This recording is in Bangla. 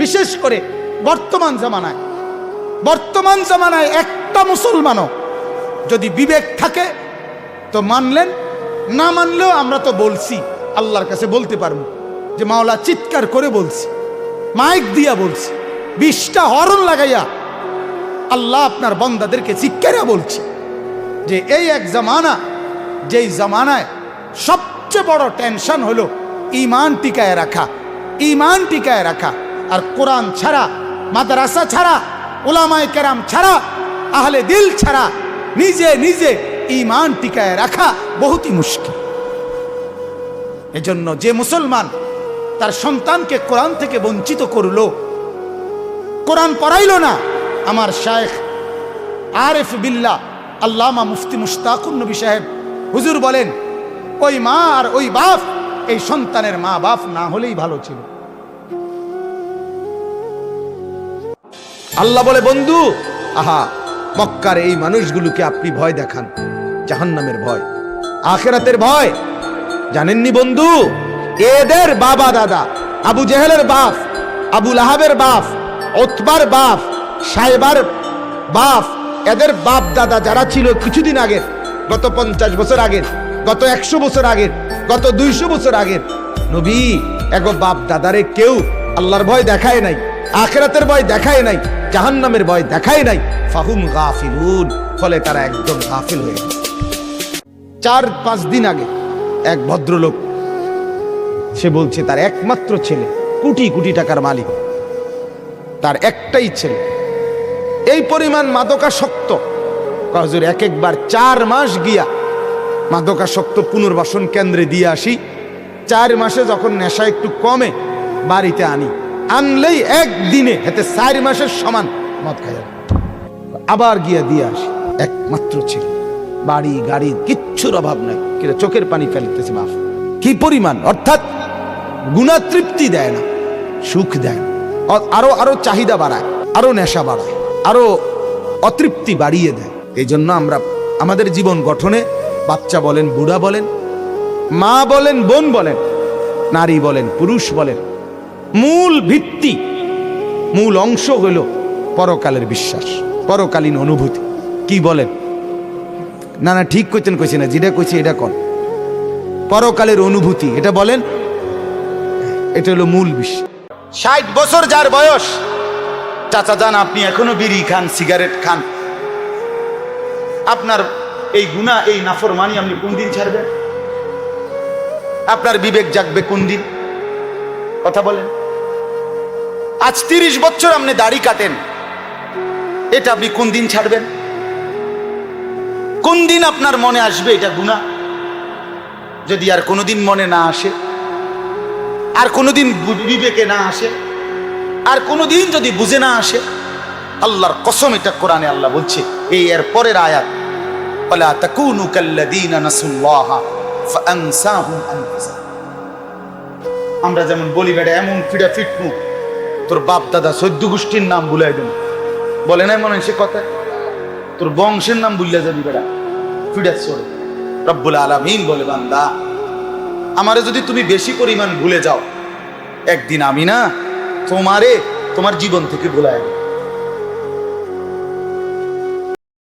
বিশেষ করে বর্তমান জামানায়। বর্তমান জামানায় একটা মুসলমানও যদি বিবেক থাকে, তো মানলেন, না মানলেও আমরা তো বলছি, আল্লাহর কাছে বলতে পারব যে মাওলা চিৎকার করে বলছি, মাইক দিয়া বলছি, বিশটা হরণ লাগাইয়া আল্লাহ আপনার বন্দাদেরকে চিৎকারা বলছি যে এই এক জামানা, যেই জামানায় সবচেয়ে বড় টেনশন হলো, ইমান টিকায় রাখা, ইমান টিকায় রাখা। আর কোরআন ছাড়া, মাদ্রাসা ছাড়া, ওলামায় কেরাম ছাড়া, আহলে দিল ছাড়া, নিজে নিজে ইমান টিকায় রাখা বহুতই মুশকিল। এজন্য যে মুসলমান তার সন্তানকে কোরআন থেকে বঞ্চিত করল, কোরআন পড়াইলো না, আমার শায়েখ আরেফ বিল্লাহ আল্লামা মুফতি মুশতাকুর নবী সাহেব হুজুর বলেন, ওই মা আর ওই বাপ, এই সন্তানের মা বাপ না হলেই ভালো ছিল। আল্লাহ বলে, বন্ধু, আহা, মক্কার এই মানুষগুলোকে আপনি ভয় দেখান, জাহান্নামের ভয়, আখেরাতের ভয়। জানেননি বন্ধু? এদের বাবা দাদা, আবু জেহেলের বাপ, আবু লাহাবের বাপ, ওতবার বাপ সাহেবার বাপ, এদের বাপ দাদা যারা ছিল কিছুদিন আগের, গত পঞ্চাশ বছর আগের, গত একশো বছর আগের, গত দুইশো বছর আগের, নবী, এগো বাপ দাদারে কেউ আল্লাহর ভয় দেখায় নাই। আখেরাতের ভয় দেখায় নাই, জাহান্নামের ভয় দেখায় নাই। ফাহুম গাফিলুন, ফলে তারা একদম গাফিল হয়ে চার পাঁচ দিন আগে এক ভদ্রলোক, সে বলছে, তার একমাত্র ছেলে, কোটি কোটি টাকার মালিক। তার একটাই ছেলে। এই পরিমাণ মাদকাসক্ত। হজুর, এক একবার চার মাস গিয়া মাদকাসক্ত পুনর্বাসন কেন্দ্রে দিয়ে আসি। চার মাসে যখন নেশা একটু কমে, বাড়িতে আনি। আনলেই একদিনে এতে চার মাসের সমান মদ খাই আবার গিয়া দিয়ে আসি, একমাত্র ছিল। বাড়ি, গাড়ি, কিচ্ছুর অভাব নাই। কিরে, চোখের পানি ফেলতেছে বাপ। কি পরিমাণ? অর্থাৎ গুণা তৃপ্তি দেয় না, সুখ দেয় না। আরও আরও চাহিদা বাড়ায়, আরও নেশা বাড়ায়, আরও অতৃপ্তি বাড়িয়ে দেয়। এই জন্য আমরা আমাদের জীবন গঠনে বাচ্চা বলেন, বুড়া বলেন, মা বলেন, বোন বলেন, নারী বলেন, পুরুষ বলেন মূল ভিত্তি, মূল অংশ হলো পরকালের বিশ্বাস, পরকালীন অনুভূতি। কি বলেন? না না, ঠিক কইতেন, কইছে না, যেটা কইছে এটা কর পরকালের অনুভূতি, এটা বলেন? এটা হলো মূল বিষয়। ষাট বছর যার বয়স, চাচা যান, আপনি এখনও বিড়ি খান, সিগারেট খান। আপনার এই গুণা, এই নাফর নাফরমানি আপনি কোন দিন ছাড়বেন? আপনার বিবেক জাগবে কোন দিন? কথা বলেন। আজ তিরিশ বছর আপনি দাড়ি কাটেন এটা আপনি কোন দিন ছাড়বেন কোন দিন আপনার মনে আসবে এটা গুণা যদি আর কোনোদিন মনে না আসে আর কোনোদিন বু- বিবেকে না আসে আর কোনোদিন যদি বুঝে না আসে আল্লাহর কসম এটা কোরআনে আল্লাহ বলছে এই এর পরের আয়াত ولا تكونوا كالذين نسوا الله فأنساهم أنفسهم আমরা যেমন বলি বেটা এমন ফিডা ফিটমু তোর বাপ দাদা সৈদ্য গোষ্ঠীর নাম বুলাই দেন। বলে নাই মনে সে কথা? তোর বংশের নাম বুলিয়া যাবি বেড়া। ফিডাস রব্বুল আলমিন বলে, বান্দা, আমারে যদি তুমি বেশি পরিমাণ ভুলে যাও, একদিন আমি না তোমারে তোমার জীবন থেকে ভুলাই দেব।